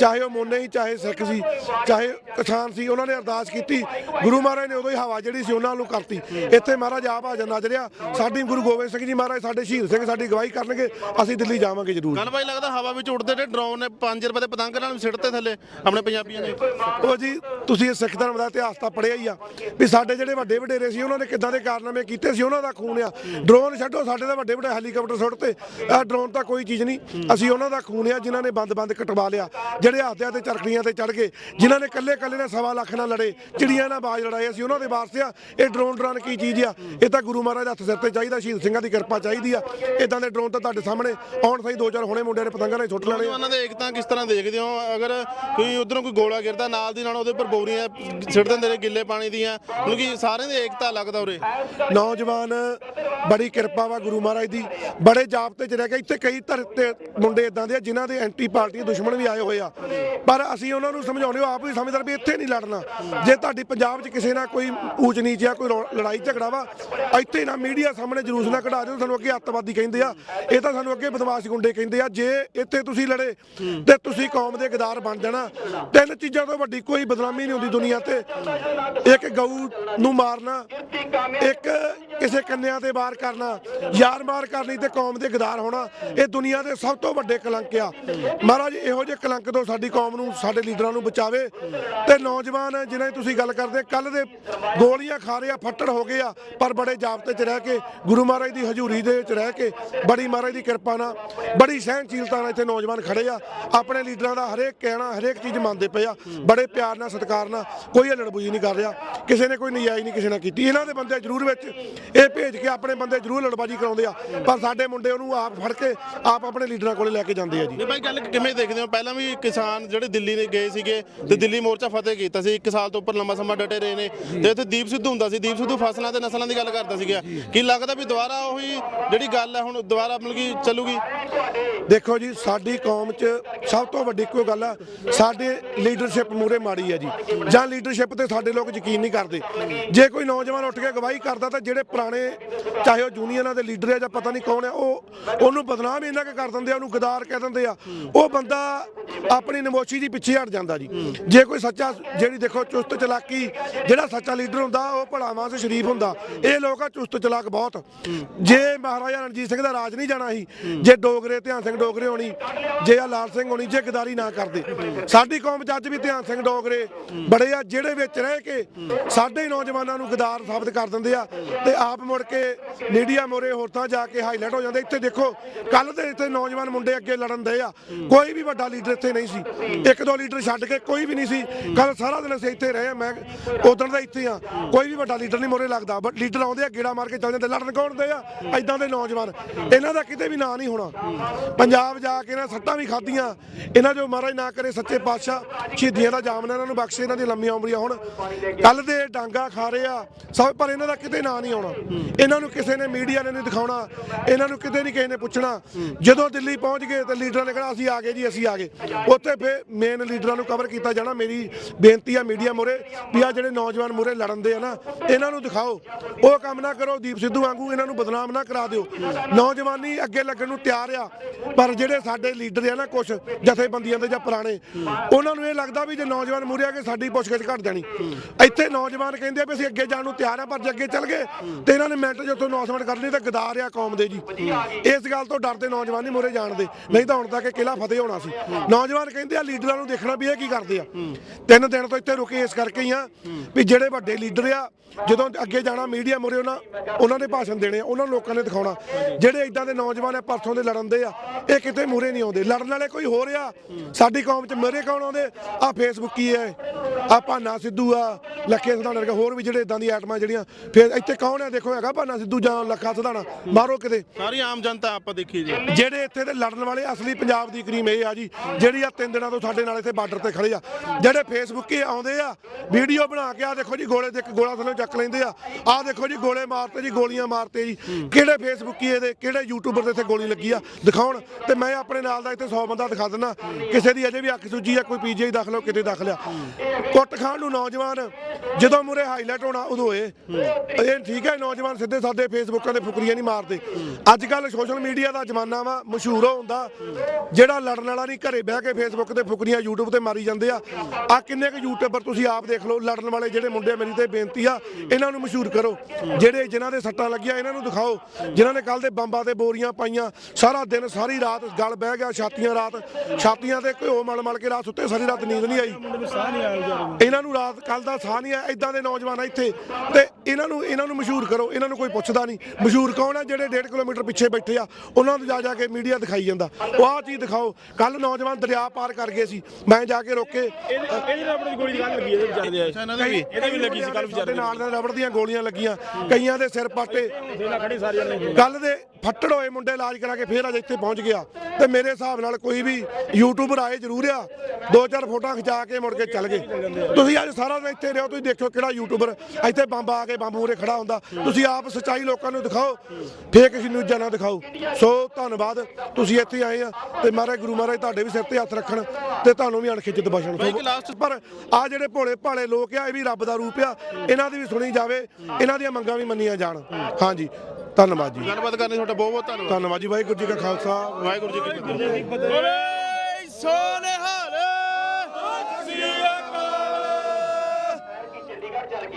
ਚਾਹੇ ਉਹ ਮੋਨੇ ਹੀ ਚਾਹੇ ਸਿੱਖ ਸੀ ਚਾਹੇ ਕਿਸਾਨ ਸੀ ਉਹਨਾਂ ਨੇ ਅਰਦਾਸ ਕੀਤੀ। ਗੁਰੂ ਮਹਾਰਾਜ ਨੇ ਉਦੋਂ ਹੀ ਹਵਾ ਜਿਹੜੀ ਸੀ ਉਹਨਾਂ ਨੂੰ ਕਰਤੀ। ਇੱਥੇ ਮਹਾਰਾਜ ਆਪ ਹਾਜ਼ਰ ਨਾਜ਼ਰ ਆ। ਸਾਡੀ ਗੁਰੂ ਗੋਬਿੰਦ ਸਿੰਘ ਜੀ ਮਹਾਰਾਜ ਸਾਡੇ ਸ਼ਹੀਦ ਸਿੰਘ ਸਾਡੀ ਗਵਾਹੀ ਕਰਨਗੇ। ਅਸੀਂ ਦਿੱਲੀ ਜਾਵਾਂਗੇ ਜ਼ਰੂਰ। ਗੱਲ ਭਾਈ ਲੱਗਦਾ ਹਵਾ ਵਿੱਚ ਉੱਡਦੇ ਨੇ ਡਰੋਨ ਨੇ 5 ਰੁਪਏ ਦੇ ਪਤੰਗ ਨਾਲ ਵੀ ਸਿੱਟਤੇ ਥੱਲੇ ਆਪਣੇ ਪੰਜਾਬੀਆਂ ਨੇ ਉਹ ਜੀ ਤੁਸੀਂ ਇਹ ਸਿੱਖ ਧਰਮ ਦਾ ਇਤਿਹਾਸ ਤਾਂ ਪੜ੍ਹਿਆ ਹੀ ਆ। ਵੀ ਸਾਡੇ ਜਿਹੜੇ ਵੱਡੇ ਵਡੇਰੇ ਸੀ ਉਹਨਾਂ ਨੇ ਕਿੱਦਾਂ ਦੇ ਕਾਰਨਾਮੇ ਕੀਤੇ ਸੀ ਉਹਨਾਂ ਦਾ ਖੂਨ ਆ। ਡਰੋਨ ਛੱਡੋ, ਸਾਡੇ ਤਾਂ ਵੱਡੇ ਵੱਡੇ ਹੈਲੀਕਾਪਟਰ ਸੁੱਟ ਤੇ। ਡਰੋਨ ਤਾਂ ਕੋਈ ਚੀਜ਼ ਨਹੀਂ। ਅਸੀਂ ਉਹਨਾਂ ਦਾ ਖੂਨ ਆ, ਜਿਨ੍ਹਾਂ ਨੇ ਬੰਦ-ਬੰਦ ਕਟਵਾ ਲਿਆ। ਜਿਹੜੇ ਹੱਥਿਆਂ ਤੇ ਚਰਖੜੀਆਂ ਤੇ ਚੜ ਗਏ, ਜਿਨ੍ਹਾਂ ਨੇ ਕੱਲੇ-ਕੱਲੇ ਨੇ ਸਵਾ ਲੱਖ ਨਾਲ ਲੜੇ, ਚਿੜੀਆਂ ਨਾਲ ਬਾਜ ਲੜਾਏ ਅਸੀਂ, ਉਹਨਾਂ ਦੇ ਵਾਸਤੇ ਆ। ਇਹ ਡਰੋਨ ਡਰਨ ਕੀ ਚੀਜ਼ ਆ? ਇਹ ਤਾਂ ਗੁਰੂ ਮਹਾਰਾਜ ਦੇ ਹੱਥ ਸਿਰ ਤੇ ਚਾਹੀਦਾ, ਸ਼ਹੀਦ ਸਿੰਘਾਂ ਦੀ ਕਿਰਪਾ ਚਾਹੀਦੀ ਆ। ਇਦਾਂ ਦੇ ਡਰੋਨ ਤਾਂ ਤੁਹਾਡੇ ਸਾਹਮਣੇ ਆਉਣ ਸਹੀ ਦੋ ਚਾਰ ਹੁਣੇ ਮੁੰਡਿਆਂ ਨੇ ਪਤੰਗਾਂ ਨਾਲ ਸੁੱਟ ਲੈਣੇ ਉਹਨਾਂ ਨੌਜਵਾਨਾਂ ਦੇ ਏਕਤਾ ਕਿਸ ਤਰ੍ਹਾਂ ਦੇਖਦੇ ਹੋ? ਅਗਰ ਕੋਈ ਉਧਰੋਂ ਕੋਈ ਗੋਲਾ ਗਿਰਦਾ, ਨਾਲ ਦੀ ਨਾਲ ਉਹਦੇ ਉੱਪਰ ਬੋਰੀਆਂ ਸਿੱਟ ਦਿੰਦੇ ਨੇ ਗਿੱਲੇ ਪਾਣੀ ਦੀਆਂ। ਮਤਲਬ ਕਿ ਸਾਰਿਆਂ ਦੀ ਏਕਤਾ ਲੱਗਦਾ ਉਰੇ। ਨੌਜਵਾਨ ਬੜੀ ਕਿਰਪਾ ਵਾ ਗੁਰੂ ਮਹਾਰਾਜ ਦੀ। ਬੜੇ ਜਾਪਤੇ ਚ ਰਹਿ ਕੇ ਇੱਥੇ ਕਈ ਧਰ ਤੇ ਮੁੰਡੇ ਇਦਾਂ ਦੇ ਆ, ਜਿਨ੍ਹਾਂ ਦੇ ਐਂਟੀ ਪਾਰਟੀ ਦੁਸ਼ਮਣ ਵੀ ਆਏ ਹੋਏ ਆ। ਪਰ ਅਸੀਂ ਉਹਨਾਂ ਨੂੰ ਸਮਝਾਉਂਦੇ ਹਾਂ, ਆਪ ਵੀ ਸਮਝਦਾਰ ਵੀ ਇੱਥੇ ਨਹੀਂ ਲੜਨਾ। ਜੇ ਤੁਹਾਡੀ ਪੰਜਾਬ 'ਚ ਕਿਸੇ ਨਾਲ ਕੋਈ ਊਚ ਨੀਚ ਆ ਕੋਈ ਲੜਾਈ ਝਗੜਾ ਵਾ, ਇੱਥੇ ਨਾ ਮੀਡੀਆ ਸਾਹਮਣੇ ਜਲੂਸ ਨਾ ਕਢਾ ਦਿਓ, ਸਾਨੂੰ ਅੱਗੇ ਅੱਤਵਾਦੀ ਕਹਿੰਦੇ ਆ। ਇਹ ਤਾਂ ਸਾਨੂੰ ਅੱਗੇ ਬਦਮਾਸ਼ ਗੁੰਡੇ ਕਹਿੰਦੇ ਆ, ਜੇ ਇੱਥੇ ਤੁਸੀਂ ਲੜੇ, ਤੇ ਤੁਸੀਂ ਕੌਮ ਦੇ ਗਦਾਰ ਬਣ ਜਾਣਾ। ਤਿੰਨ ਚੀਜ਼ਾਂ ਤੋਂ ਵੱਡੀ ਕੋਈ ਬਦਨਾਮੀ ਨਹੀਂ ਹੁੰਦੀ ਦੁਨੀਆ ਤੇ। ਇੱਕ ਗਊ ਨੂੰ ਮਾਰਨਾ ਇੱਕ ਕਿਸੇ ਕੰਨਿਆਂ ਤੇ ਵਾਰ ਕਰਨਾ, ਯਾਰ ਮਾਰ ਕਰਨੀ ਤੇ ਕੌਮ ਦੇ ਗਦਾਰ ਹੋਣਾ, ਇਹ ਦੁਨੀਆ ਦੇ ਸਭ ਤੋਂ ਵੱਡੇ ਕਲੰਕ ਆ। ਮਹਾਰਾਜ, ਇਹੋ ਜਿਹੇ ਕਲੰਕ ਤੋਂ ਸਾਡੀ ਕੌਮ ਨੂੰ, ਸਾਡੇ ਲੀਡਰਾਂ ਨੂੰ ਬਚਾਵੇ। ਤੇ ਨੌਜਵਾਨ ਜਿਨ੍ਹਾਂ ਦੀ ਤੁਸੀਂ ਗੱਲ ਕਰਦੇ, ਕੱਲ ਦੇ ਗੋਲੀਆਂ ਖਾ ਰਹੇ ਆ, ਫੱਟੜ ਹੋ ਗਏ ਆ, ਪਰ ਬੜੇ ਜਾਬਤੇ 'ਚ ਰਹਿ ਕੇ, ਗੁਰੂ ਮਹਾਰਾਜ ਦੀ ਹਜ਼ੂਰੀ ਦੇ ਵਿੱਚ ਰਹਿ ਕੇ, ਬੜੀ ਮਹਾਰਾਜ ਦੀ ਕਿਰਪਾ ਨਾਲ, ਬੜੀ ਸਹਿਣਸ਼ੀਲਤਾ ਨਾਲ ਇੱਥੇ ਨੌਜਵਾਨ ਖੜੇ ਆ। ਆਪਣੇ ਲੀਡਰਾਂ ਦਾ ਹਰੇਕ ਕਹਿਣਾ, ਹਰੇਕ ਚੀਜ਼ ਮੰਨਦੇ ਪਏ ਆ। ਬੜੇ ਪਿਆਰ ਨਾਲ, ਸਤਿਕਾਰ ਨਾਲ, ਕੋਈ ਲੜਬੂਜੀ ਨਹੀਂ ਕਰ ਰਿਹਾ। ਕਿਸੇ ਨੇ ਕੋਈ ਨਜਾਇਜ਼ ਨਹੀਂ ਕਿਸੇ ਨਾਲ ਕੀਤੀ। ਇਹਨਾਂ ਦੇ ਬੰਦੇ ਜ਼ਰੂਰ ਵਿੱਚ ਇਹ ਭੇਜ ਕੇ ਆਪਣੇ ਬੰਦੇ ਬੰਦੇ ਜ਼ਰੂਰ ਲੜਬਾਜੀ ਕਰਾਉਂਦੇ ਆ। ਪਰ ਸਾਡੇ ਮੁੰਡੇ ਉਹਨੂੰ ਆਪ ਫੜ ਕੇ ਆਪ ਆਪਣੇ ਲੀਡਰਾਂ ਕੋਲੇ ਲੈ ਕੇ ਜਾਂਦੇ ਆ ਜੀ। ਨਹੀਂ ਭਾਈ ਗੱਲ ਕਿਵੇਂ ਦੇਖਦੇ ਹੋ? ਪਹਿਲਾਂ ਵੀ ਕਿਸਾਨ ਜਿਹੜੇ ਦਿੱਲੀ ਨੇ ਗਏ ਸੀਗੇ ਤੇ ਦਿੱਲੀ ਮੋਰਚਾ ਫਤਿਹ ਕੀਤਾ ਸੀ ਇੱਕ ਸਾਲ ਤੋਂ ਉੱਪਰ ਲੰਮਾ ਸਮਾਂ ਡਟੇ ਰਹੇ ਨੇ। ਤੇ ਇੱਥੇ ਦੀਪ ਸਿੱਧੂ ਹੁੰਦਾ ਸੀ ਦੀਪ ਸਿੱਧੂ ਫਸਲਾਂ ਤੇ ਨਸਲਾਂ ਦੀ ਗੱਲ ਕਰਦਾ ਸੀਗਾ। ਕੀ ਲੱਗਦਾ ਵੀ ਦੁਬਾਰਾ ਉਹੀ ਜਿਹੜੀ ਗੱਲ ਹੈ ਹੁਣ ਦੁਬਾਰਾ ਮਤਲਬ ਕਿ ਚੱਲੂਗੀ? ਦੇਖੋ ਜੀ ਸਾਡੀ ਕੌਮ 'ਚ ਸਭ ਤੋਂ ਵੱਡੀ ਕੋਈ ਗੱਲ ਆ ਸਾਡੇ ਲੀਡਰਸ਼ਿਪ ਮੂਰੇ ਮਾੜੀ ਆ ਜੀ। ਜਾਂ ਲੀਡਰਸ਼ਿਪ ਤੇ ਸਾਡੇ ਲੋਕ ਯਕੀਨ ਨਹੀਂ ਕਰਦੇ। ਜੇ ਕੋਈ ਨੌਜਵਾਨ ਉੱਠ ਕੇ ਗਵਾਹੀ ਕਰਦਾ ਤਾਂ ਜਿਹੜੇ ਪੁਰਾਣੇ, ਚਾਹੇ ਉਹ ਯੂਨੀਅਨਾਂ ਦੇ ਲੀਡਰ ਆ ਜਾਂ ਪਤਾ ਨਹੀਂ ਕੌਣ ਆ, ਉਹ, ਉਹਨੂੰ ਬਦਨਾਮ ਇਹਨਾਂ ਕੇ ਕਰ ਦਿੰਦੇ ਆ, ਉਹਨੂੰ ਗਦਾਰ ਕਹਿ ਦਿੰਦੇ ਆ। ਉਹ ਬੰਦਾ ਆਪਣੀ ਨਮੋਸ਼ੀ ਦੀ ਪਿੱਛੇ ਹਟ ਜਾਂਦਾ ਜੀ। ਜੇ ਕੋਈ ਸੱਚਾ, ਜਿਹੜੀ ਦੇਖੋ ਚੁਸਤ ਚਲਾਕੀ, ਜਿਹੜਾ ਸੱਚਾ ਲੀਡਰ ਹੁੰਦਾ, ਉਹ ਭਲਾਵਾਂ ਤੇ ਸ਼ਰੀਫ ਹੁੰਦਾ। ਇਹ ਲੋਕ ਆ ਚੁਸਤ ਚਲਾਕ ਬਹੁਤ। ਜੇ ਮਹਾਰਾਜਾ ਰਣਜੀਤ ਸਿੰਘ ਦਾ ਰਾਜ ਨਹੀਂ ਜਾਣਾ ਸੀ, ਜੇ ਡੋਗਰੇ, ਧਿਆਨ ਸਿੰਘ ਡੋਗਰੇ ਹੋਣੀ, ਜੇ ਆ ਲਾਲ ਸਿੰਘ ਹੋਣੀ, ਜੇ ਗਦਾਰੀ ਨਾ ਕਰਦੇ। ਸਾਡੀ ਕੌਮ 'ਚ ਅੱਜ ਵੀ ਧਿਆਨ ਸਿੰਘ ਡੋਗਰੇ ਬੜੇ ਆ, ਜਿਹੜੇ ਵਿੱਚ ਰਹਿ ਕੇ ਸਾਡੇ ਨੌਜਵਾਨਾਂ ਨੂੰ ਗਦਾਰ ਸਾਬਤ ਕਰ ਦਿੰਦੇ ਆ ਤੇ ਆਪ ਮੁੜ ਕੇ ਮੀਡੀਆ ਮੋਰੇ ਹੋਰ ਤਾਂ ਜਾ ਕੇ ਹਾਈਲਾਈਟ ਹੋ ਜਾਂਦੇ। ਇੱਥੇ ਦੇਖੋ ਕੱਲ ਦੇ ਇੱਥੇ ਨੌਜਵਾਨ ਮੁੰਡੇ ਅੱਗੇ ਲੜਨ ਦੇ ਆ। ਕੋਈ ਵੀ ਵੱਡਾ ਲੀਡਰ ਇੱਥੇ ਨਹੀਂ ਸੀ। ਇੱਕ ਦੋ ਲੀਡਰ ਛੱਡ ਕੇ ਕੋਈ ਵੀ ਨਹੀਂ ਸੀ। ਕੱਲ ਸਾਰਾ ਦਿਨ ਅਸੀਂ ਇੱਥੇ ਰਹੇ ਆ। ਮੈਂ ਉਦੋਂ ਦਾ ਇੱਥੇ ਆ। ਕੋਈ ਵੀ ਵੱਡਾ ਲੀਡਰ ਨਹੀਂ ਮੋਰੇ ਲੱਗਦਾ। ਬਟ ਲੀਡਰ ਆਉਂਦੇ ਆ, ਗੇੜਾ ਮਾਰ ਕੇ ਚੱਲ ਜਾਂਦੇ। ਲੜਨ ਕੌਣ ਦੇ ਆ? ਐਦਾਂ ਦੇ ਨੌਜਵਾਨ। ਇਹਨਾਂ ਦਾ ਕਿਤੇ ਵੀ ਨਾਂ ਨਹੀਂ ਹੋਣਾ। ਪੰਜਾਬ ਜਾ ਕੇ ਇਹਨਾਂ ਸੱਟਾਂ ਵੀ ਖਾਧੀਆਂ। ਇਹਨਾਂ ਜੋ ਮਹਾਰਾਜ ਨਾ ਕਰੇ ਸੱਚੇ ਪਾਤਸ਼ਾਹ, ਸ਼ਹੀਦੀਆਂ ਦਾ ਜਾਮਨਾ ਇਹਨਾਂ ਨੂੰ ਬਖਸ਼ੇ। ਇਹਨਾਂ ਦੀ ਲੰਮੀਆਂ ਉਮਰੀਆਂ ਹੁਣ। ਕੱਲ ਦੇ ਡਾਂਗਾ ਖਾ ਰਹੇ ਆ। ਸਭ ਪਰ ਇਹਨਾਂ ਦਾ ਕਿਤੇ ਨਾਂ ਨਹੀਂ ਆਉਣਾ। ਇਹਨਾਂ ਨੂੰ ਕਿਸੇ ਨੇ ਮੀਡੀਆ ਨੇ ਨਹੀਂ ਦਿਖਾਉਣਾ, ਇਹਨਾਂ ਨੂੰ ਕਿਤੇ ਨਹੀਂ ਕਿਸੇ ਨੇ ਪੁੱਛਣਾ। ਜਦੋਂ ਦਿੱਲੀ ਪਹੁੰਚ ਗਏ ਤੇ ਲੀਡਰਾਂ ਨੇ ਕਿਹਾ, ਅਸੀਂ ਆ ਗਏ ਜੀ, ਅਸੀਂ ਆ ਗਏ। ਉੱਥੇ ਫਿਰ ਮੇਨ ਲੀਡਰਾਂ ਨੂੰ ਕਵਰ ਕੀਤਾ ਜਾਣਾ। ਮੇਰੀ ਬੇਨਤੀ ਆ ਮੀਡੀਆ ਮੋਰੇ ਵੀ ਆ ਜਿਹੜੇ ਨੌਜਵਾਨ ਮੋਰੇ ਲੜਨ ਦੇ ਆ ਨਾ, ਇਹਨਾਂ ਨੂੰ ਦਿਖਾਓ। ਉਹ ਕੰਮ ਨਾ ਕਰੋ, ਦੀਪ ਸਿੱਧੂ ਵਾਂਗੂ ਇਹਨਾਂ ਨੂੰ ਬਦਨਾਮ ਨਾ ਕਰਾ ਦਿਓ। ਨੌਜਵਾਨੀ ਅੱਗੇ ਲੱਗਣ ਨੂੰ ਤਿਆਰ ਆ, ਪਰ ਜਿਹੜੇ ਸਾਡੇ ਲੀਡਰ ਆ ਨਾ ਕੁਝ ਜਥੇਬੰਦੀਆਂ ਦੇ ਜਾਂ ਪੁਰਾਣੇ, ਉਹਨਾਂ ਨੂੰ ਇਹ ਲੱਗਦਾ ਵੀ ਜੇ ਨੌਜਵਾਨ ਮੂਰੇ ਆ ਕੇ ਸਾਡੀ ਪੁੱਛਗਿੱਛ ਘਟ ਜਾਣੀ। ਇੱਥੇ ਨੌਜਵਾਨ ਕਹਿੰਦੇ ਆ ਵੀ ਅਸੀਂ ਅੱਗੇ ਜਾਣ ਨੂੰ ਤਿਆਰ ਆ, ਪਰ ਜੇ ਅੱਗੇ ਚੱਲ ਗਏ। ਤੇ ਇਹਨਾਂ ਨੇ ਮਿੰਟ 'ਚ ਉੱਥੋਂ ਨੌਜਵਾਨ ਕਰਨੀ ਤਾਂ ਗਦਾਰ ਆ ਕੌਮ ਦੇ ਜੀ। ਇਸ ਗੱਲ ਤੋਂ ਡਰਦੇ ਨੌਜਵਾਨ ਨਹੀਂ ਮੂਰੇ ਜਾਣਦੇ। ਨਹੀਂ ਤਾਂ ਹੁਣ ਤੱਕ ਕਿਲਾ ਫਤਿਹ ਹੋਣਾ ਸੀ। ਨੌਜਵਾਨ ਕਹਿੰਦੇ ਆ ਲੀਡਰਾਂ ਨੂੰ ਦੇਖਣਾ ਵੀ ਇਹ ਕੀ ਕਰਦੇ ਆ। ਤਿੰਨ ਦਿਨ ਤੋਂ ਇੱਥੇ ਰੁਕੇ ਇਸ ਕਰਕੇ ਹੀ ਆ ਵੀ ਜਿਹੜੇ ਵੱਡੇ ਲੀਡਰ ਆ, ਜਦੋਂ ਅੱਗੇ ਜਾਣਾ ਮੀਡੀਆ ਮੁਰੇ ਉਹਨਾਂ ਉਹਨਾਂ ਨੇ ਭਾਸ਼ਣ ਦੇਣੇ ਆ, ਉਹਨਾਂ ਨੂੰ ਲੋਕਾਂ ਨੇ ਦਿਖਾਉਣਾ। ਜਿਹੜੇ ਇਦਾਂ ਦੇ ਨੌਜਵਾਨ ਆ, ਪਰਸੋਂ ਦੇ ਲੜਨ ਦੇ ਆ, ਇਹ ਕਿਤੇ ਮੂਰੇ ਨਹੀਂ ਆਉਂਦੇ। ਲੜਨ ਵਾਲੇ ਕੋਈ ਹੋਰ ਆ। ਸਾਡੀ ਕੌਮ 'ਚ ਮੇਰੇ ਕੌਣ ਆਉਂਦੇ? ਆ ਫੇਸਬੁੱਕੀ ਐ ਆ ਭਾਨਾ ਸਿੱਧੂ ਆ, ਲੱਖੇ ਸਧਾਣਾ ਵਰਗੇ ਹੋਰ ਵੀ ਜਿਹੜੇ ਇਦਾਂ ਦੀ ਆਈਟਮਾਂ ਜਿਹੜੀਆਂ ਫਿਰ ਇੱਥੇ ਕੌਣ ਆ? ਦੇਖੋ ਹੈਗਾ ਭਾਨਾ ਸਿੱਧੂ ਜਾਂ ਲੱਖਾ ਸਧਾਣਾ। ਮਾਰੋ ਕਿਤੇ। ਸਾਰੀ ਆਮ ਜਨਤਾ ਆਪਾਂ ਦੇਖੀ ਜੀ। ਜਿਹੜੇ ਇੱਥੇ ਦੇ ਲੜਨ ਵਾਲੇ ਅਸਲੀ ਪੰਜਾਬ ਦੀ ਕਰੀਮ ਇਹ ਆ ਜੀ ਜਿਹੜੀ ਆ ਤਿੰਨ ਦਿਨਾਂ ਤੋਂ ਸਾਡੇ ਨਾਲ ਇੱਥੇ ਬਾਰਡਰ ਤੇ ਖੜੇ ਆ। ਜਿਹੜੇ ਫੇਸਬੁੱਕੇ ਆਉਂਦੇ ਆ ਵੀਡੀਓ ਬਣਾ ਕੇ ਆ ਦੇਖੋ ਜੀ ਗੋਲੇ ਦੇ ਇੱਕ ਗੋਲਾ ਥੱਲੇ ਚੱਕ ਲੈਂਦੇ ਆ। ਆ ਦੇਖੋ ਜੀ ਗੋਲੇ ਮਾਰਤੇ ਜੀ ਗੋਲੀਆਂ ਮਾਰਤੇ ਜੀ। ਕਿਹੜੇ ਫੇਸਬੁੱਕੀਏ ਦੇ ਕਿਹੜੇ ਯੂਟਿਊਬਰ ਦੇ ਇੱਥੇ ਗੋਲੀ ਲੱਗੀ ਆ? ਦਿਖਾਉਣ। ਤੇ ਮੈਂ ਆਪਣੇ ਨਾਲ ਦਾ ਇੱਥੇ 100 ਬੰਦਾ ਦਿਖਾ ਦਿੰਦਾ। ਕਿਸੇ ਦੀ ਅਜੇ ਵੀ ਅੱਖ ਸੁੱਜੀ ਆ ਕੋਈ ਪੀਜੀਆਈ ਦਾਖਲ ਹੋ ਕਿਤੇ ਦਾਖਲ ਆ। ਕੁੱਟ ਖਾਣ ਨੂੰ ਨੌਜਵਾਨ ਜਦੋਂ ਮੂਰੇ ਹਾਈਲਾਈਟ ਹੋਣਾ ਉਦੋਂ ਹੋਏ ਇਹ ਠੀਕ ਹੈ ਨੌਜਵਾਨ ਸਿੱਧੇ ਸਾਦੇ ਫੇਸਬੁੱਕਾਂ ਦੇ ਫੁਕਰੀਆਂ ਨਹੀਂ ਮਾਰਦੇ। ਅੱਜ ਕੱਲ ਸੋਸ਼ਲ ਮੀਡੀਆ ਦਾ ਜ਼ਮਾਨਾ ਵਾ ਮਸ਼ਹੂਰ ਹੁੰਦਾ। ਜਿਹੜਾ ਲੜਨ ਵਾਲਾ ਨਹੀਂ ਘਰੇ ਬਹਿ ਕੇ ਫੇਸਬੁੱਕ ਤੇ ਫੁਕਰੀਆਂ YouTube ਤੇ ਮਾਰੀ ਜਾਂਦੇ ਆ। ਆ ਕਿੰਨੇ ਕੁ ਯੂਟਿਊਬਰ ਤੁਸੀਂ ਆਪ ਦੇਖ ਲਓ ਲੜਨ ਵਾਲੇ ਜਿਹੜੇ ਮੁੰਡੇ ਮੇਰੀ ਤੇ ਬੇਨਤੀ ਆ ਇਹਨਾਂ ਨੂੰ ਮਸ਼ਹੂਰ ਕਰੋ। ਜਿਹੜੇ ਜਿਨ੍ਹਾਂ ਦੇ ਸੱਟਾਂ ਲੱਗੀਆਂ ਇਹਨਾਂ ਨੂੰ ਦਿਖਾਓ। ਜਿਨ੍ਹਾਂ ਨੇ ਕੱਲ ਦੇ ਬੰਬਾਂ ਤੇ ਬੋਰੀਆਂ ਪਾਈਆਂ ਸਾਰਾ ਦਿਨ ਸਾਰੀ ਰਾਤ ਗਲ ਬਹਿ ਗਿਆ ਛਾਤੀਆਂ ਰਾਤ ਛਾਤੀਆਂ ਤੇ ਘਿਓ ਮਲ ਮਲ ਕੇ ਰਾਤ ਸੁੱਤੇ ਸਾਰੀ ਰਾਤ ਨੀਂਦ ਨਹੀਂ ਆਈ। ਇਹਨਾਂ ਨੂੰ ਰਾਤ ਕੱਲ ਦਾ ਸਾਹ ਨਹੀਂ ਆ ਇਦਾਂ ਦੇ ਨੌਜਵਾਨ ਆ ਇੱਥੇ। ਤੇ ਇਹਨਾਂ ਨੂੰ ਇਹਨਾਂ ਨੂੰ ਮਸ਼ਹੂਰ ਕਰੋ ਇਹਨਾਂ ਨੂੰ ਕੋਈ ਪੁੱਛਦਾ ਨਹੀਂ। ਮਸ਼ਹੂਰ ਕੌਣ ਆ ਜਿਹੜੇ 1.5 ਕਿਲੋਮੀਟਰ ਪਿੱਛੇ ਬੈਠੇ ਆ? ਉਹਨਾਂ ਨੂੰ ਜਾ ਜਾ ਕੇ ਮੀਡੀਆ ਦਿਖਾਈ ਜਾਂਦਾ। ਉਹ ਆਹ ਚੀਜ਼ ਦਿਖਾਓ। ਕੱਲ ਨੌਜਵਾਨ ਦਰਿਆ ਪਾਰ ਕਰ ਗਏ ਸੀ। ਮੈਂ ਜਾ ਕੇ ਰੋਕੇ ਇਹਦੇ ਨਾਲ ਆਪਣੀ ਗੋਲੀ ਦੀ ਗੱਲ ਲੱਗੀ ਇਹਦੇ ਵਿਚਾਰੇ ਦੇ ਅੱਛਾ ਇਹਨਾਂ ਦੇ ਵੀ ਇਹਦੇ ਵੀ ਲੱਗੀ ਸੀ ਕੱਲ ਵਿਚਾਰੇ ਸਾਡੇ ਨਾਲ ਨਾਲ ਰਬੜ ਦੀਆਂ ਗੋਲੀਆਂ ਲੱਗੀਆਂ। ਕਈਆਂ ਦੇ ਸਿਰ ਪਾਟੇ ਕੱਲ ਦੇ ਫੱਟੜ ਹੋਏ ਮੁੰਡੇ ਇਲਾਜ ਕਰਾ ਕੇ ਫੇਰ ਅੱਜ ਇੱਥੇ ਪਹੁੰਚ ਗਿਆ। ਤੇ ਮੇਰੇ ਹਿਸਾਬ ਨਾਲ ਕੋਈ ਵੀ ਯੂਟਿਊਬਰ ਆਏ ਜ਼ਰੂਰ ਆ ਦੋ ਚਾਰ ਫੋਟੋਆਂ ਖਿਚਾ ਕੇ ਮੁੜ ਕੇ ਚੱਲ ਗਏ। ਤੁਸੀਂ ਅੱਜ ਸਾਰਾ ਦਿਨ ਇੱਥੇ ਰਹੋ ਤੁਸੀਂ ਦੇਖੋ ਕਿਹੜਾ ਯੂਟਿਊਬਰ ਇੱਥੇ ਬੰਬ ਆ ਕੇ ਬੰਬ ਮੂਰੇ ਖੜਾ ਹੁੰਦਾ। ਤੁਸੀਂ ਆਪ ਸੱਚਾਈ ਲੋਕਾਂ ਨੂੰ ਦਿਖਾਓ ਫੇਕ ਨਿਊਜ਼ਾਂ ਨਾ ਦਿਖਾਓ। ਸੋ ਧੰਨਵਾਦ ਤੁਸੀਂ ਇੱਥੇ ਆਏ ਆ ਤੇ ਮਹਾਰਾਜ ਗੁਰੂ ਮਹਾਰਾਜ ਤੁਹਾਡੇ ਵੀ ਸਿਰ ਤੇ ਹੱਥ ਰੱਖਣ ਤੇ ਤੁਹਾਨੂੰ ਵੀ ਅਣਖਿੱਚਤ ਬਖਸ਼ਣ। ਪਰ ਆ ਜਿਹੜੇ ਭੋਲੇ ਭਾਲੇ ਲੋਕ ਆ ਇਹ ਵੀ ਰੱਬ ਦਾ ਰੂਪ ਆ। ਇਹਨਾਂ ਦੀ ਵੀ ਸੁਣੀ ਜਾਵੇ ਇਹਨਾਂ ਦੀਆਂ ਮੰਗਾਂ ਵੀ ਮੰਨੀਆਂ ਜਾਣ। ਹਾਂਜੀ। ਧੰਨਵਾਦ ਜੀ। ਗੱਲਬਾਤ ਕਰਨੀ ਤੁਹਾਡਾ ਬਹੁਤ ਬਹੁਤ ਧੰਨਵਾਦ। ਧੰਨਵਾਦ ਜੀ ਵਾਹਿਗੁਰੂ ਜੀ ਕਾ ਖਾਲਸਾ। ਵਾਹਿਗੁਰੂ ਜੀ ਕੀ ਫਤਿਹ। ਸੋਨੇਹਾ